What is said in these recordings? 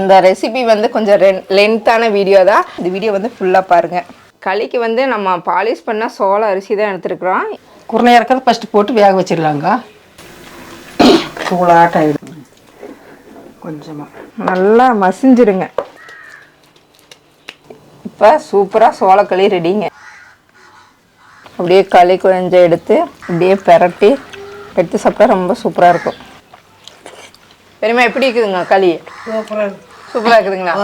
இந்த ரெசிபி வந்து கொஞ்சம் லென்த்தான வீடியோ தான். இந்த வீடியோ வந்து ஃபுல்லாக பாருங்கள் களிக்கு வந்து நம்ம பாலிஷ் பண்ண சோள அரிசி தான் எடுத்துருக்குறோம். குருணையாக இருக்கிறத ஃபஸ்ட்டு போட்டு வேக வச்சிடலாங்க. தூளாட்டம் ஆகிடும் கொஞ்சமாக நல்லா மசிஞ்சிருங்க. இப்போ சூப்பராக சோளக்களி ரெடிங்க அப்படியே களி கொஞ்சம் எடுத்து அப்படியே பெரட்டி எடுத்து சாப்பிட்டா ரொம்ப சூப்பராக இருக்கும். பெரியமா எப்படி இருக்குதுங்க களி? சூப்பராக இருக்குதுங்களா?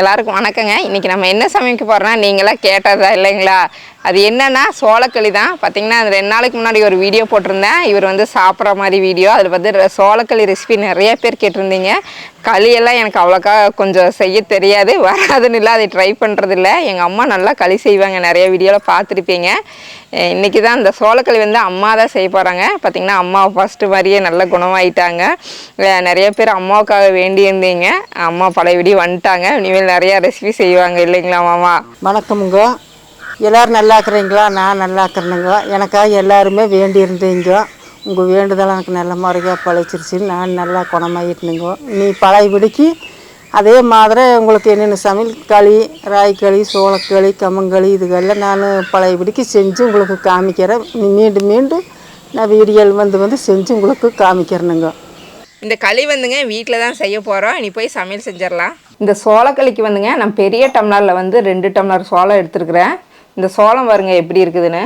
எல்லாருக்கும் வணக்கங்க. இன்றைக்கி நம்ம என்ன சமைக்க போகிறோம்னா நீங்களாம் கேட்டதா இல்லைங்களா? அது என்னென்னா சோளக்களி தான். பார்த்தீங்கன்னா ரெண்டு நாளைக்கு முன்னாடி ஒரு வீடியோ போட்டிருந்தேன். இவர் வந்து சாப்பிட்ற மாதிரி வீடியோ அதில் வந்து சோளக்களி ரெசிபி நிறைய பேர் கேட்டிருந்தீங்க. களியெல்லாம் எனக்கு அவ்வளோக்கா கொஞ்சம் செய்ய தெரியாது. வராதுன்னு இல்லை. அதை ட்ரை பண்ணுறதில்ல எங்கள் அம்மா நல்லா களி செய்வாங்க. நிறைய வீடியோவில் பார்த்துருப்பீங்க. இன்றைக்கி இன்னைக்கு தான் இந்த சோளக்களி வந்து அம்மா தான் செய்ய போகிறாங்க பார்த்தீங்கன்னா அம்மா ஃபஸ்ட்டு மாதிரியே நல்ல குணமாயிட்டாங்க. நிறைய பேர் அம்மாவுக்காக வேண்டி இருந்தீங்க அம்மா பழைய வீடியோ வந்துட்டாங்க. இனிமேல் நிறையா ரெசிபி செய்வாங்க. இல்லைங்களா மாமா? வணக்கமுங்க. எல்லோரும் நல்லா இருக்கிறீங்களா நான் நல்லா இருக்கிறேனுங்க எனக்காக எல்லாருமே வேண்டி இருந்தீங்க உங்கள் வேண்டுதல் எனக்கு நல்ல முறையாக பழிச்சிருச்சு. நான் நல்லா குணமாயிட்டுனுங்க. நீ பழையபடிக்கு அதே மாதிரி உங்களுக்கு என்னென்ன சமையல் களி ராய்க்களி சோளக்களி கம்மங்களி இதுகெல்லாம் நான் பழையபடிக்கு செஞ்சு உங்களுக்கு காமிக்கிறேன். நீ மீண்டும் மீண்டும் நான் வீடியோவில் வந்து வந்து செஞ்சு உங்களுக்கு காமிக்கிறேனுங்க. இந்த களி வந்துங்க வீட்டில் தான் செய்ய போகிறோம் இனி போய் சமையல் செஞ்சிடலாம். இந்த சோளக்களிக்கு வந்துங்க நான் பெரிய டம்ளரில் வந்து ரெண்டு டம்ளர் சோளம் எடுத்துருக்குறேன். இந்த சோளம் பாருங்க எப்படி இருக்குதுன்னு.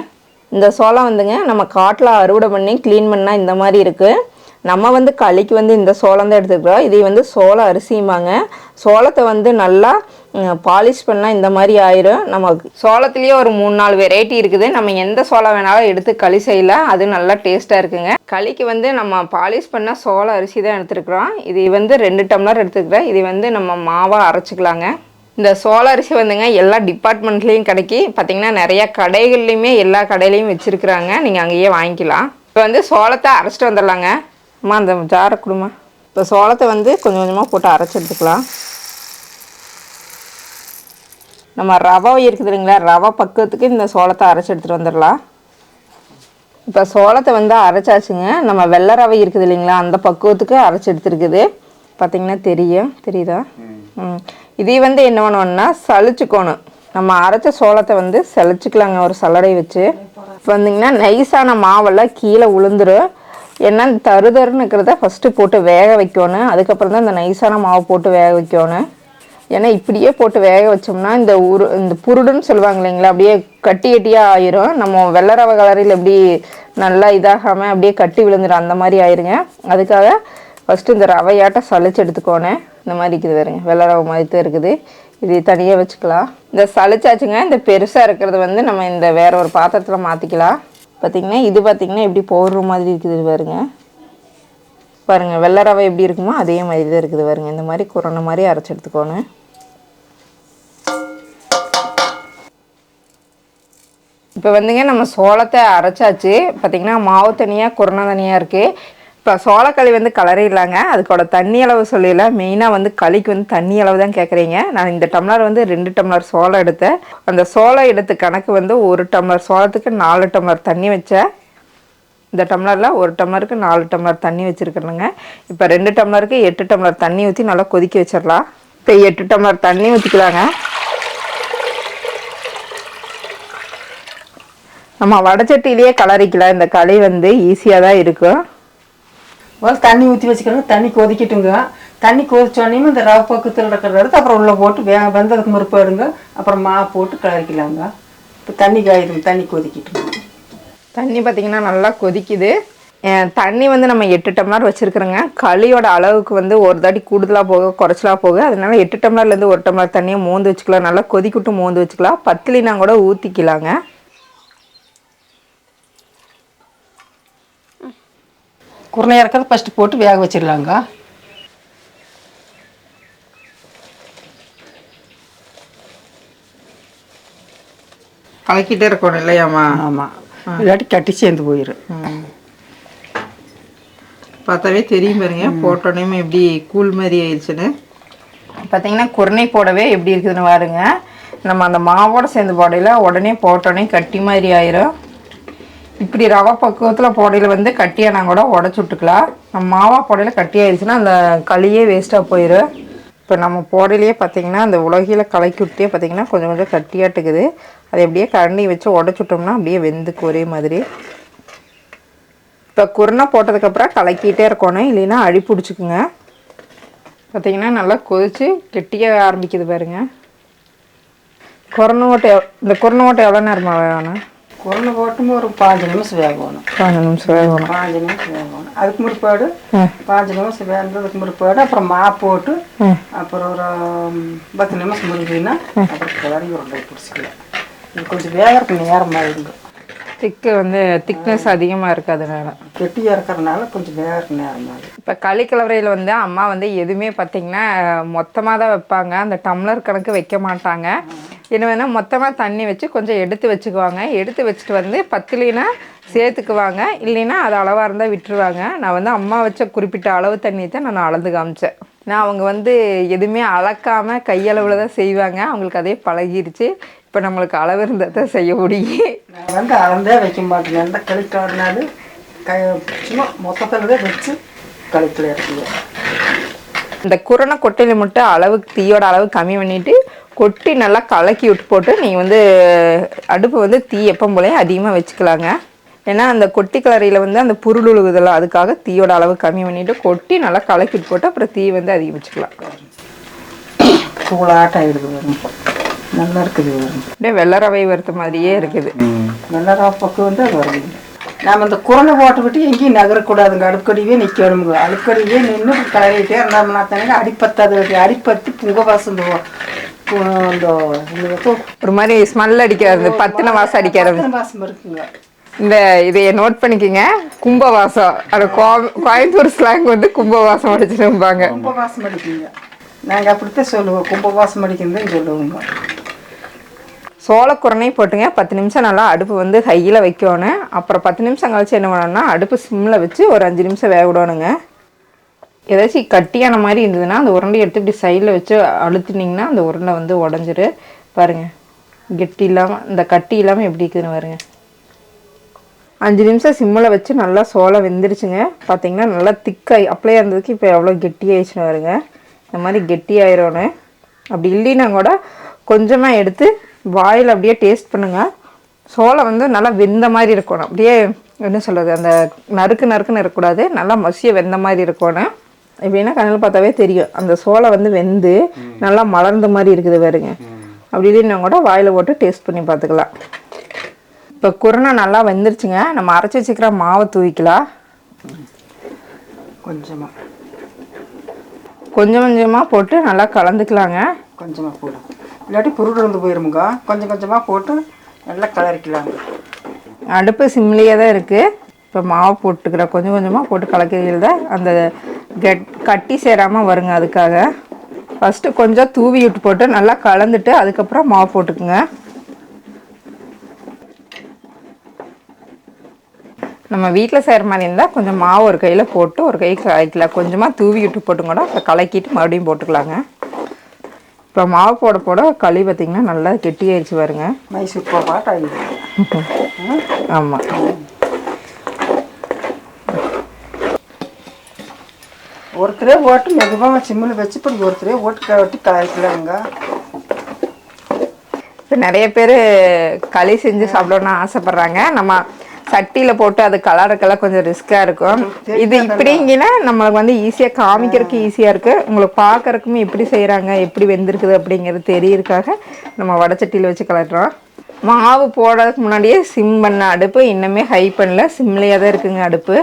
இந்த சோளம் வந்துங்க நம்ம காட்டில் அறுவடை பண்ணி க்ளீன் பண்ணால் இந்த மாதிரி இருக்குது நம்ம வந்து களிக்கு வந்து இந்த சோளம் தான் எடுத்துக்கிறோம். இதை வந்து சோள அரிசிம்பாங்க. சோளத்தை வந்து நல்லா பாலிஷ் பண்ணால் இந்த மாதிரி ஆயிரும். நம்ம சோளத்துலேயே ஒரு மூணு நாலு வெரைட்டி இருக்குது. நம்ம எந்த சோளம் வேணாலும் எடுத்து களி செய்யலாம் அது நல்லா டேஸ்ட்டாக இருக்குங்க. களிக்கு வந்து நம்ம பாலிஷ் பண்ண சோள அரிசி தான் எடுத்துருக்குறோம். இது வந்து ரெண்டு டம்ளர் எடுத்துக்கிறேன். இது வந்து நம்ம மாவாக அரைச்சிக்கலாங்க. இந்த சோள அரிசி வந்துங்க எல்லா டிபார்ட்மெண்ட்லேயும் கிடைக்கி பார்த்தீங்கன்னா நிறைய கடைகள்லையுமே எல்லா கடையிலையும் வச்சுருக்குறாங்க. நீங்கள் அங்கேயே வாங்கிக்கலாம். இப்போ வந்து சோளத்தை அரைச்சிட்டு வந்துடலாங்க. அம்மா அந்த ஜாரை கொடுமா இப்போ சோளத்தை வந்து கொஞ்சம் கொஞ்சமாக போட்டு அரைச்சி எடுத்துக்கலாம். நம்ம ரவை இருக்குது இல்லைங்களா? ரவை பக்குவத்துக்கு இந்த சோளத்தை அரைச்சி எடுத்துகிட்டு வந்துடலாம். இப்போ சோளத்தை வந்து அரைச்சாச்சுங்க. நம்ம வெள்ளை ரவை இருக்குது இல்லைங்களா? அந்த பக்குவத்துக்கு அரைச்சி எடுத்துருக்குது. பார்த்தீங்கன்னா தெரியும். தெரியுதா? ம். இதே வந்து என்ன பண்ணுவோம்னா சலிச்சுக்கணும். நம்ம அரைச்ச சோளத்தை வந்து சளிச்சுக்கலாங்க ஒரு சலடை வச்சு. இப்போ வந்தீங்கன்னா நைஸான மாவெல்லாம் கீழே உளுந்துடும் ஏன்னா தருதருன்னு இருக்கிறத ஃபஸ்ட்டு போட்டு வேக வைக்கணும். அதுக்கப்புறம் தான் இந்த நைஸான மாவு போட்டு வேக வைக்கணும். ஏன்னா இப்படியே போட்டு வேக வச்சோம்னா இந்த உரு இந்த புருடுன்னு சொல்லுவாங்க இல்லைங்களா அப்படியே கட்டி கட்டியாக ஆயிரும். நம்ம வெள்ளை ரவை கலரில் எப்படி நல்லா இதாகாமல் அப்படியே கட்டி விழுந்துடும் அந்த மாதிரி ஆயிருங்க. அதுக்காக ஃபஸ்ட்டு இந்த ரவையாட்ட சளிச்சு எடுத்துக்கோனேன் இந்த மாதிரி இருக்குது பாருங்க. வெள்ளை ரவை மாதிரி தான் இருக்குது. இது தனியாக வச்சுக்கலாம். இந்த சளிச்சாச்சுங்க இந்த பெருசாக இருக்கிறது வந்து நம்ம இந்த வேற ஒரு பாத்திரத்தில் மாற்றிக்கலாம் பார்த்திங்கன்னா இது பார்த்திங்கன்னா எப்படி போடுற மாதிரி இருக்குது பாருங்க. பாருங்க வெள்ளை ரவை எப்படி இருக்குமோ அதே மாதிரி தான் இருக்குது பாருங்க. இந்த மாதிரி குரணை மாதிரி அரைச்சி எடுத்துக்கோணும் இப்போ வந்துங்க நம்ம சோளத்தை அரைச்சாச்சு. பார்த்திங்கன்னா மாவு தனியாக குரணை தனியாக இருக்குது இப்போ சோளக்களி வந்து கலரே இல்லைங்க. அதுக்கோட தண்ணி அளவு சொல்லல மெயினாக வந்து களிக்கு வந்து தண்ணி அளவு தான் கேட்குறீங்க நான் இந்த டம்ளர் வந்து ரெண்டு டம்ளர் சோளம் எடுத்தேன். அந்த சோளம் எடுத்த கணக்கு வந்து ஒரு டம்ளர் சோளத்துக்கு நாலு டம்ளர் தண்ணி வச்சேன். இந்த டம்ளரில் ஒரு டம்ளருக்கு நாலு டம்ளர் தண்ணி வச்சுருக்கணுங்க. இப்போ ரெண்டு டம்ளருக்கு எட்டு டம்ளர் தண்ணி ஊற்றி நல்லா கொதிக்க வச்சிடலாம். இப்போ எட்டு டம்ளர் தண்ணி ஊற்றிக்கலாங்க நம்ம வடச்சட்டிலேயே கலரிக்கலாம். இந்த களி வந்து ஈஸியாக தான் இருக்கும். முதல்ல தண்ணி ஊற்றி வச்சுக்கிறோங்க தண்ணி கொதிக்கட்டுங்க. தண்ணி கொதிச்சோடனே இந்த ரவை பக்கத்தில் இருக்கிறத எடுத்து அப்புறம் உள்ளே போட்டு வே வெந்ததுக்கு முறுப்பாடுங்க அப்புறம் மா போட்டு கலரிக்கலாங்க. இப்போ தண்ணி காயிடும் தண்ணி கொதிக்கட்டுங்க. தண்ணி பார்த்திங்கன்னா நல்லா கொதிக்குது. தண்ணி வந்து நம்ம எட்டு டம்ளர் வச்சுருக்குறோங்க. களியோட அளவுக்கு வந்து ஒரு தாட்டி கூடுதலாக போக குறைச்சலா போக அதனால எட்டு டம்ளர்லேருந்து ஒரு டம்ளர் தண்ணியை மோந்து வச்சுக்கலாம். நல்லா கொதிக்கிட்டு மோந்து வச்சுக்கலாம். பத்துலினா கூட ஊற்றிக்கலாங்க குருணையாக இருக்கிறத ஃபஸ்ட்டு போட்டு வேக வச்சிடலாங்க. கலக்கிட்டே இருக்கணும் இல்லையாம்மா? ஆமாம் இல்லாட்டி கட்டி சேர்ந்து போயிடும் பார்த்தாவே தெரியும் பாருங்க போட்டோன்னே எப்படி கூழ் மாதிரி ஆயிடுச்சுன்னு. பார்த்தீங்கன்னா குருணை போடவே எப்படி இருக்குதுன்னு பாருங்க. நம்ம அந்த மாவோட சேர்ந்து போடையில் உடனே போட்டோன்னே கட்டி மாதிரி ஆயிரும். இப்படி ரவை பக்குவத்தில் போடையில் வந்து கட்டியானா கூட உடச்சி விட்டுக்கலாம். நம்ம மாவா போடையில் கட்டியாயிடுச்சுன்னா அந்த களியே வேஸ்ட்டாக போயிடும் இப்போ நம்ம போடையிலேயே பார்த்தீங்கன்னா அந்த உலகில் கலக்கி விட்டே பார்த்தீங்கன்னா கொஞ்சம் கொஞ்சம் கட்டியாட்டுக்குது. அதை அப்படியே கரண்டி வச்சு உடச்சுட்டோம்னா அப்படியே வெந்துக்கு ஒரே மாதிரி. இப்போ குருணை போட்டதுக்கப்புறம் கலக்கிட்டே இருக்கணும். இல்லைன்னா அழி பிடிச்சிக்குங்க. பார்த்தீங்கன்னா நல்லா கொதித்து கெட்டியாக ஆரம்பிக்குது பாருங்க. குரண ஓட்டை இந்த குரண ஓட்டை எவ்வளோ நேரமாக வேணும்? குருணை போட்டும் ஒரு பாஞ்சு நிமிஷம் வேகணும் பதினஞ்சு நிமிஷம் வேகணும் பாஞ்சு நிமிஷம் வேகணும் அதுக்கு முற்பாடு. பாஞ்சு நிமிஷம் வேந்ததுக்கு முற்பாடு அப்புறம் மா போட்டு. அப்புறம் ஒரு பத்து நிமிஷம் முடிஞ்சுன்னா அப்புறம் கிளறி உருண்டை பிடிச்சிக்கலாம் இது கொஞ்சம் வேகறதுக்கு நேரம் ஆயிடுங்க திக்கு வந்து திக்னஸ் அதிகமாக இருக்குது அதனால கெட்டியாக இருக்கிறதுனால கொஞ்சம் வேகறதுக்கு நேரம் இப்போ களிக்கலவரையில் வந்து அம்மா வந்து எதுவுமே பார்த்தீங்கன்னா மொத்தமாக தான் வைப்பாங்க. அந்த டம்ளர் கணக்கு வைக்க மாட்டாங்க. என்ன வேணால் மொத்தமாக தண்ணி வச்சு கொஞ்சம் எடுத்து வச்சுக்குவாங்க. எடுத்து வச்சுட்டு வந்து பத்துலினா சேர்த்துக்குவாங்க. இல்லைன்னா அது அளவாக இருந்தால் விட்டுருவாங்க. நான் வந்து அம்மா வச்ச குறிப்பிட்ட அளவு தண்ணி தான் நான் அளந்து காமிச்சேன். நான் அவங்க வந்து எதுவுமே அளக்காமல் கையளவில் தான் செய்வாங்க. அவங்களுக்கு அதே பழகிருச்சு. இப்போ நம்மளுக்கு அளவு இருந்தால் தான் செய்ய முடியும். நான் வந்து அளந்தே வைக்க மாட்டேங்க எந்த களிக்காடுனாலும் கை சும்மா மொத்தத்தில் தான் வச்சு களிக்கல இருக்குங்க இந்த குரணை கொட்டையில மட்டும் அளவுக்கு தீயோட அளவு கம்மி பண்ணிட்டு கொட்டி நல்லா கலக்கி விட்டு போட்டு நீங்கள் வந்து அடுப்பு வந்து தீ எப்போ போலே அதிகமாக வச்சுக்கலாங்க. ஏன்னா அந்த கொட்டி கலரையில் வந்து அந்த புருள் உழுகுதெல்லாம் அதுக்காக தீயோட அளவு கம்மி பண்ணிட்டு கொட்டி நல்லா கலக்கி விட்டு போட்டு அப்புறம் தீ வந்து அதிகம் வச்சுக்கலாம் தூளாட்டம் நல்லா இருக்குது அப்படியே வெள்ளை ரவை வறுத்த மாதிரியே இருக்குது. வெள்ளரா பக்கம் வந்து அது வருதுங்க நாம் இந்த குரலை போட்டு விட்டு எங்கேயும் நகரக்கூடாதுங்க. அடுக்கடியே நிற்கணுங்க அடுக்கடியே நின்று கலரிட்டே இருந்தோம்னா தானே அடிப்பத்தாது அடிப்பத்து புங்க வாசம் ஒரு மாதிரி ஸ்மெல் அடிக்காது இந்த பத்தின வாசம் அடிக்காது பத்தின வாசம் இருக்குங்க. இந்த இதைய நோட் பண்ணிக்கங்க. கும்பவாசம். அது கோ- கோயம்புத்தூர் ஸ்லாங் வந்து கும்பவாசம் அடிச்சிருப்பாங்க கும்ப வாசம் அடிக்குங்க. நாங்கள் அப்படித்தான் சொல்லுவோம். கும்பவாசம் அடிக்கிறதுன்னு அடிக்குதுன்னு சொல்லுவோங்க சோளக்குரணை போட்டுங்க. பத்து நிமிஷம் நல்லா அடுப்பு வந்து ஹையில் வைக்கணும். அப்புறம் பத்து நிமிஷம் கழிச்சு என்ன பண்ணணும்னா அடுப்பு சிம்மில் வச்சு ஒரு அஞ்சு நிமிஷம் வேக விடணுங்க. ஏதாச்சும் கட்டியான மாதிரி இருந்ததுன்னா அந்த உருண்டையை எடுத்து இப்படி சைடில் வச்சு அழுத்துனீங்கன்னா அந்த உருண்டை வந்து உடஞ்சிரு. பாருங்க. கெட்டி இல்லாமல் இந்த கட்டி இல்லாமல் எப்படி இருக்குதுன்னு பாருங்க. அஞ்சு நிமிஷம் சிம்மில் வச்சு நல்லா சோளம் வெந்துருச்சுங்க. பார்த்தீங்கன்னா நல்லா திக்காகி அப்படியே இருந்ததுக்கு இப்போ எவ்வளோ கெட்டியாயிடுச்சுன்னு வருங்க இந்த மாதிரி கெட்டியாயிரணும் அப்படி இல்லைன்னா கூட கொஞ்சமாக எடுத்து வாயில் அப்படியே டேஸ்ட் பண்ணுங்க. சோளம் வந்து நல்லா வெந்த மாதிரி இருக்கணும். அப்படியே என்ன சொல்கிறது அந்த நறுக்கு நறுக்குன்னு இருக்கக்கூடாது. நல்லா மசிய வெந்த மாதிரி இருக்கணும். எப்படின்னா கண்ணில் பார்த்தாவே தெரியும். அந்த சோளம் வந்து வெந்து நல்லா மலர்ந்த மாதிரி இருக்குது பாருங்க. அப்படி இல்லைன்னா கூட வாயில் போட்டு டேஸ்ட் பண்ணி பார்த்துக்கலாம். இப்போ குருணை நல்லா வெந்துருச்சுங்க. நம்ம அரைச்சி வச்சுக்கிற மாவை தூவிக்கலாம். கொஞ்சமாக கொஞ்சம் கொஞ்சமாக போட்டு நல்லா கலந்துக்கலாங்க. கொஞ்சமாக போடும் இல்லாட்டி புருடு வந்து போயிருமுங்க. கொஞ்சம் கொஞ்சமாக போட்டு நல்லா கலரிக்கலாங்க. அடுப்பு சிம்லேயே தான் இருக்குது இப்போ மாவு போட்டுக்கிறேன் கொஞ்சம் கொஞ்சமாக போட்டு கலக்கிறதுல தான் அந்த கெட் கட்டி சேராமல் வருங்க அதுக்காக. ஃபஸ்ட்டு கொஞ்சம் தூவி விட்டு போட்டு நல்லா கலந்துட்டு அதுக்கப்புறம் மாவு போட்டுக்குங்க. நம்ம வீட்டில் செய்கிற மாதிரி இருந்தால் கொஞ்சம் மாவு ஒரு கையில் போட்டு ஒரு கை கலக்கலாம் கொஞ்சமாக தூவி விட்டு போட்டு கூட அப்புறம் கலக்கிட்டு மறுபடியும் போட்டுக்கலாங்க. இப்போ மாவு போட போட களி பார்த்திங்கன்னா நல்லா கெட்டியாயிடுச்சு பாருங்க. மைசூர் பாட்டு ஆகிடுது ஆமாம் ஒருத்தரே ஓட்டு மெதுவாக சிம்மில் வச்சு இப்படி ஒருத்தரே ஓட்டு கட்டி கலரிக்கலாங்க இப்போ நிறைய பேர் களி செஞ்சு சாப்பிடணும்னு ஆசைப்பட்றாங்க. நம்ம சட்டியில் போட்டு அது கலருக்கெல்லாம் கொஞ்சம் ரிஸ்க்காக இருக்கும். இது இப்படிங்கன்னா நம்மளுக்கு வந்து ஈஸியாக காமிக்கிறதுக்கு ஈஸியாக இருக்குது உங்களுக்கு பார்க்கறதுக்குமே எப்படி செய்கிறாங்க எப்படி வெந்திருக்குது அப்படிங்கிறது தெரியறதுக்காக நம்ம வடச்சட்டியில் வச்சு கலட்டுறோம். மாவு போடுறதுக்கு முன்னாடியே சிம் பண்ண அடுப்பு இன்னுமே ஹை பண்ணல. சிம்லேயே தான் இருக்குங்க அடுப்பு.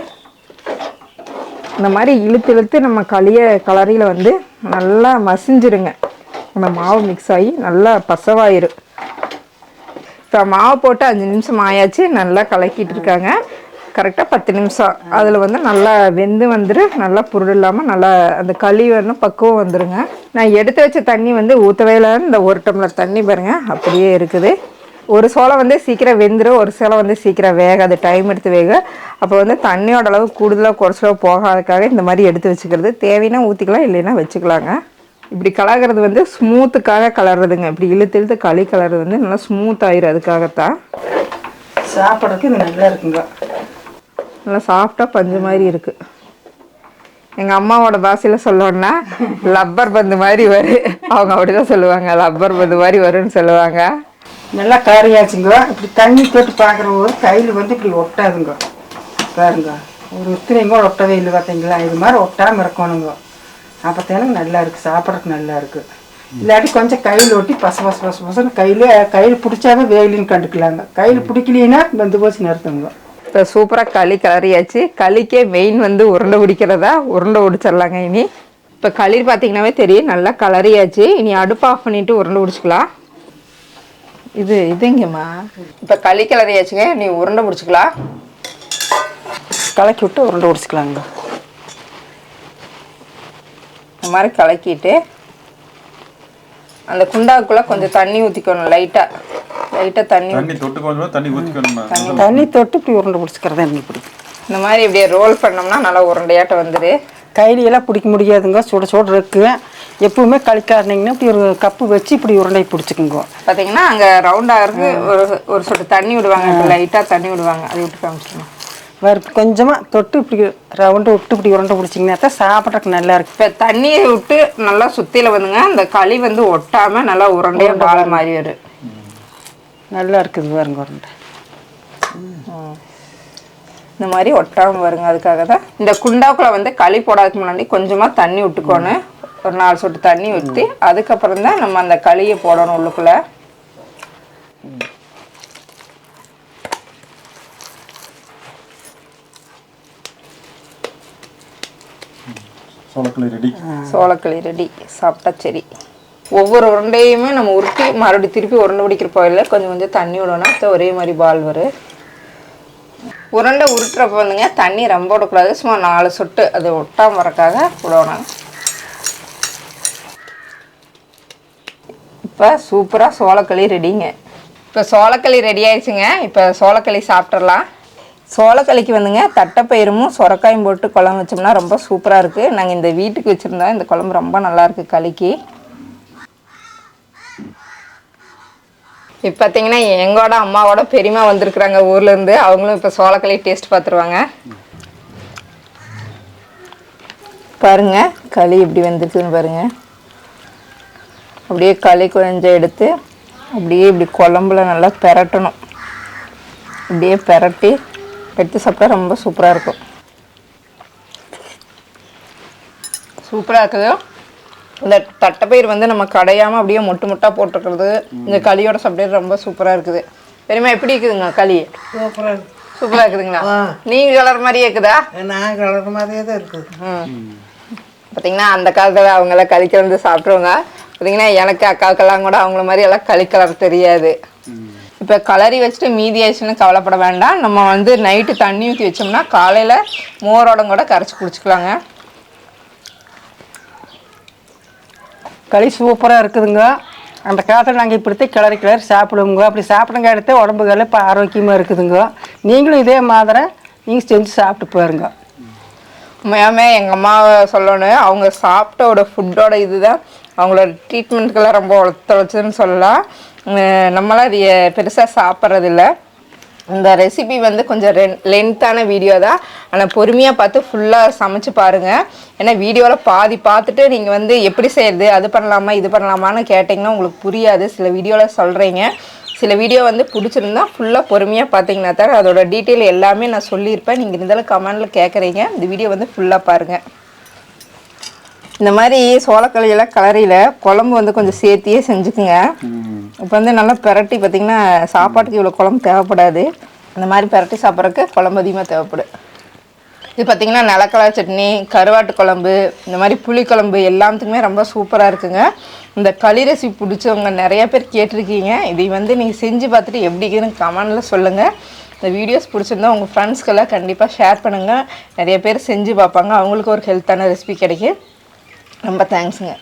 இந்த மாதிரி இழுத்து இழுத்து நம்ம களிய கலரியில் வந்து நல்லா மசிஞ்சிருங்க. அந்த மாவு மிக்ஸ் ஆகி நல்லா பசவாயிரும். மாவு போட்டு அஞ்சு நிமிஷம் ஆயாச்சு நல்லா கலக்கிட்டு இருக்காங்க. கரெக்டாக பத்து நிமிஷம். அதில் வந்து நல்லா வெந்து வந்துரு நல்லா புருள் இல்லாமல் நல்லா அந்த களி வந்து பக்குவம் வந்துருங்க. நான் எடுத்து வச்ச தண்ணி வந்து ஊற்றவே இல்லை இந்த ஒரு டம்ளர் தண்ணி பாருங்கள் அப்படியே இருக்குது. ஒரு சோளம் வந்து சீக்கிரம் வெந்துடும் ஒரு சோளம் வந்து சீக்கிரம் வேகாது டைம் எடுத்து வேக. அப்போ வந்து தண்ணியோட அளவு கூடுதலாக குறைச்சலோ போகாததுக்காக இந்த மாதிரி எடுத்து வச்சுக்கிறது. தேவைன்னா ஊற்றிக்கலாம் இல்லைன்னா வச்சுக்கலாங்க. இப்படி கலக்கிறது வந்து ஸ்மூத்துக்காக கலர்றதுங்க. இப்படி இழுத்து இழுத்து களி கலர்றது வந்து நல்லா ஸ்மூத் ஆயிரும் அதுக்காகத்தான். சாப்பிட்றதுக்கு இது நல்லா இருக்குங்க. நல்லா சாஃப்டாக பஞ்சு மாதிரி இருக்குது எங்கள் அம்மாவோட பாஷையில் சொல்லணும்னா லப்பர் பந்து மாதிரி வரும் அவங்க அப்படிதான் சொல்லுவாங்க. லப்பர் பந்து மாதிரி வரும்னு சொல்லுவாங்க. நல்லா கறியாச்சுங்க இப்படி தண்ணி தொட்டு பார்க்குற போது கையில் வந்து இப்படி ஒட்டாதுங்க. பாருங்க. ஒரு இத்தனையும் கூட ஒட்டவே இல்லை பார்த்தீங்களா? இது மாதிரி ஒட்டாமல் இருக்கணுங்க. அப்போத்தானுங்க நல்லா இருக்குது சாப்பிட்றதுக்கு நல்லா இருக்குது இல்லாட்டி கொஞ்சம் கையில் ஒட்டி பச பச பச பசன்னு கையில் கையில் பிடிச்சாவே வேலின்னு கண்டுக்கலாங்க. கையில் பிடிக்கலைன்னா வந்து போச்சு நிறுத்துங்க. இப்போ சூப்பராக களி கிளறியாச்சு களிக்கே மெயின் வந்து உருண்டை பிடிக்கிறதா? உருண்டை பிடிச்சிடலாங்க இனி. இப்போ களி பார்த்தீங்கன்னாவே தெரியும் நல்லா கலரியாச்சு இனி அடுப்பு ஆஃப் பண்ணிட்டு உருண்டை பிடிச்சிக்கலாம். இது இதுங்கம்மா இப்போ களி கிளறியாச்சுங்க நீ உருண்டை பிடிச்சிக்கலாம். கலக்கி விட்டு உருண்டை பிடிச்சிக்கலாங்க. இந்த மாதிரி கலக்கிட்டு அந்த குண்டாக்குள்ளே கொஞ்சம் தண்ணி ஊற்றிக்கணும் லைட்டாக லைட்டாக தண்ணி தண்ணி தொட்டு கொஞ்சமா தண்ணி ஊற்றிக்கணுமா தண்ணி. தொட்டு இப்படி உருண்டை பிடிச்சிக்கிறது எனக்கு பிடிக்கும். இந்த மாதிரி இப்படியே ரோல் பண்ணோம்னா நல்லா உருண்டையாட்டம் வந்துடு கையிலெல்லாம் பிடிக்க முடியாதுங்க சுட சுட இருக்கு எப்பவுமே களிக்காருனீங்கன்னா இப்படி ஒரு கப்பு வச்சு இப்படி உருண்டை பிடிச்சிக்குங்க. பார்த்தீங்கன்னா அங்கே ரவுண்ட் ஆகிறதுக்கு ஒரு ஒரு சொட்டு தண்ணி விடுவாங்க லைட்டாக தண்ணி விடுவாங்க அதை விட்டு காமிச்சிடணும் வறுப்பு கொஞ்சமாக தொட்டு இப்படி ரவுண்டு விட்டு இப்படி உருண்டை பிடிச்சிங்கன்னா தான் சாப்பிட்றதுக்கு நல்லா இருக்கு. இப்போ தண்ணியை விட்டு நல்லா சுத்தியில வந்துங்க. அந்த களி வந்து ஒட்டாம நல்லா உருண்டையா பால் மாதிரி. வரும் நல்லா இருக்குது பாருங்க உருண்டை. இந்த மாதிரி ஒட்டாம வருங்க. அதுக்காக தான் இந்த குண்டாக்குள்ள வந்து களி போடாததுக்கு முன்னாடி கொஞ்சமா தண்ணி விட்டுக்கோணும். ஒரு நாலு சொட்டு தண்ணி ஊற்றி அதுக்கப்புறம் தான் நம்ம அந்த களியை போடணும் உள்ளுக்குள்ள. சோளக்களி ரெடி சோளக்களி ரெடி சாப்பிட்டா சரி. ஒவ்வொரு உருண்டையுமே நம்ம உருட்டி மறுபடியும் திருப்பி உருண்டை பிடிக்கிற போயில கொஞ்சம் கொஞ்சம் தண்ணி விடணும். ஒரே மாதிரி பால் வரும் உருண்டை உருட்டுறப்ப வந்துங்க தண்ணி ரொம்ப விடக்கூடாது. சும்மா நாலு சொட்டு அது ஒட்டாம வரக்காக விடணும். இப்போ சூப்பராக சோளக்களி ரெடிங்க இப்போ சோளக்களி ரெடி ஆயிடுச்சுங்க. இப்போ சோளக்களி சாப்பிட்றலாம் சோளக்களிக்கு வந்துங்க தட்டைப்பயிரும் சொரக்காயும் போட்டு குழம்பு வச்சோம்னா ரொம்ப சூப்பராக இருக்குது நாங்கள் இந்த வீட்டுக்கு வச்சுருந்தோம் இந்த குழம்பு ரொம்ப நல்லாயிருக்கு களிக்கு. இப்போ பார்த்தீங்கன்னா எங்களோட அம்மாவோட பெரியம்மா வந்திருக்குறாங்க ஊர்லேருந்து அவங்களும் இப்போ சோளக்களி டேஸ்ட் பார்த்துருவாங்க பாருங்க களி இப்படி வந்துருக்குதுன்னு பாருங்கள் அப்படியே களி கொஞ்சம் எடுத்து அப்படியே இப்படி குழம்புல நல்லா பெரட்டணும். அப்படியே பெரட்டி எடுத்து சாப்பிட்டா ரொம்ப சூப்பராக இருக்கும். சூப்பராக இருக்குது. இந்த தட்டைப்பயிர் வந்து நம்ம கடையாமல் அப்படியே மொட்டு மொட்டாக போட்டுருக்கிறது இந்த களியோட சாப்பிட்டே ரொம்ப சூப்பராக இருக்குது. பெரியம்மா எப்படி இருக்குதுங்க களி? சூப்பராக சூப்பராக இருக்குதுங்களா? நீங்கள் கலர் மாதிரியே இருக்குதா? நான் கலர் மாதிரியே தான் இருக்குது பார்த்தீங்கன்னா அந்த காலத்தில் அவங்கெல்லாம் களி கலந்து சாப்பிட்ருவாங்க பார்த்தீங்கன்னா எனக்கு அக்காவுக்கெல்லாம் கூட அவங்கள மாதிரி எல்லாம் களி கலர் தெரியாது. இப்போ கலரி வச்சுட்டு மீதி ஆயிடுச்சுன்னு கவலைப்பட வேண்டாம். நம்ம வந்து நைட்டு தண்ணி ஊற்றி வச்சோம்னா காலையில் மோரோட கூட கரைச்சி குடிச்சிக்கலாங்க. களி சூப்பராக இருக்குதுங்க. அந்த காலத்தில் நாங்கள் இப்படித்தான் கிளறி கிளறி சாப்பிடுவோங்க. அப்படி சாப்பிடுங்க எடுத்து உடம்புகள் இப்போ ஆரோக்கியமாக இருக்குதுங்க. நீங்களும் இதே மாதிரி நீங்கள் செஞ்சு சாப்பிட்டு பாருங்க. உண்மையாமே எங்கள் அம்மாவை சொல்லணும். அவங்க சாப்பிட்டோட ஃபுட்டோட இதுதான். அவங்களோட ட்ரீட்மெண்ட்டுக்கெல்லாம் ரொம்ப ஒத்துழைச்சுன்னு சொல்லலாம். நம்மளாம் அது பெருசாக சாப்பிட்றதில்ல. இந்த ரெசிபி வந்து கொஞ்சம் லென்த்தான வீடியோ தான். ஆனால் பொறுமையாக பார்த்து ஃபுல்லாக சமைச்சு பாருங்கள் ஏன்னா வீடியோவில் பாதி பார்த்துட்டு நீங்கள் வந்து எப்படி செய்கிறது அது பண்ணலாமா இது பண்ணலாமான்னு கேட்டிங்கன்னா உங்களுக்கு புரியாது. சில வீடியோவில் சொல்கிறீங்க சில வீடியோ வந்து பிடிச்சிருந்தா ஃபுல்லாக பொறுமையாக பார்த்தீங்கன்னா தான் அதோட டீட்டெயில் எல்லாமே நான் சொல்லியிருப்பேன். நீங்கள் இருந்தாலும் கமெண்டில் கேட்குறீங்க. இந்த வீடியோ வந்து ஃபுல்லாக பாருங்கள் இந்த மாதிரி சோளக்களியெல்லாம் கலரியில் குழம்பு வந்து கொஞ்சம் சேர்த்தியே செஞ்சுக்குங்க. இப்போ வந்து நல்லா பெரட்டி பார்த்தீங்கன்னா சாப்பாட்டுக்கு இவ்வளோ குழம்பு தேவைப்படாது. அந்த மாதிரி பெரட்டி சாப்பிட்றதுக்கு குழம்பு அதிகமாக தேவைப்படும் இது பார்த்தீங்கன்னா நிலக்கடலை சட்னி கருவாட்டு குழம்பு இந்த மாதிரி புளிக்குழம்பு எல்லாத்துக்குமே ரொம்ப சூப்பராக இருக்குங்க. இந்த களி ரெசிபி பிடிச்சவங்க நிறையா பேர் கேட்டிருக்கீங்க. இதை வந்து நீங்கள் செஞ்சு பார்த்துட்டு எப்படி இருக்குன்னு கமெண்டில் சொல்லுங்கள் இந்த வீடியோஸ் பிடிச்சிருந்தா உங்கள் ஃப்ரெண்ட்ஸ்க்கெல்லாம் கண்டிப்பாக ஷேர் பண்ணுங்கள் நிறைய பேர் செஞ்சு பார்ப்பாங்க. அவங்களுக்கு ஒரு ஹெல்த்தான ரெசிபி கிடைக்கும். ரொம்ப தேங்க்ஸுங்க